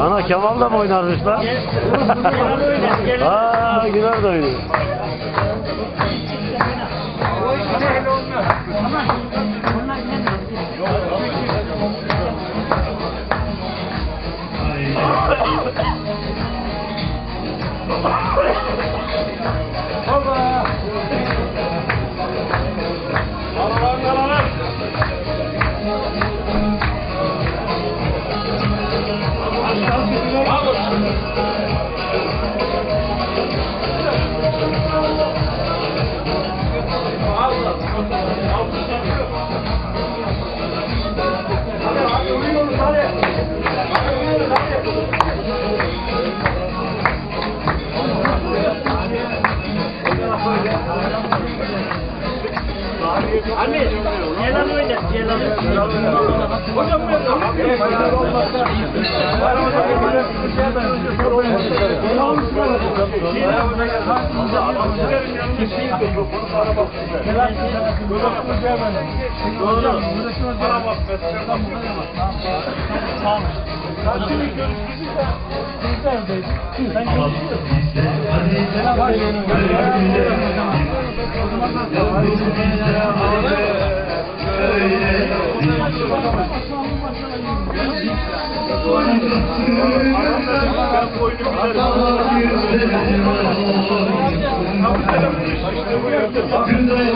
Ana Kemal da mı oynarmış lan? Aa Güler de oynuyor. Anne, Ceylan oyna, Ceylan. Hocam Öyle Güzel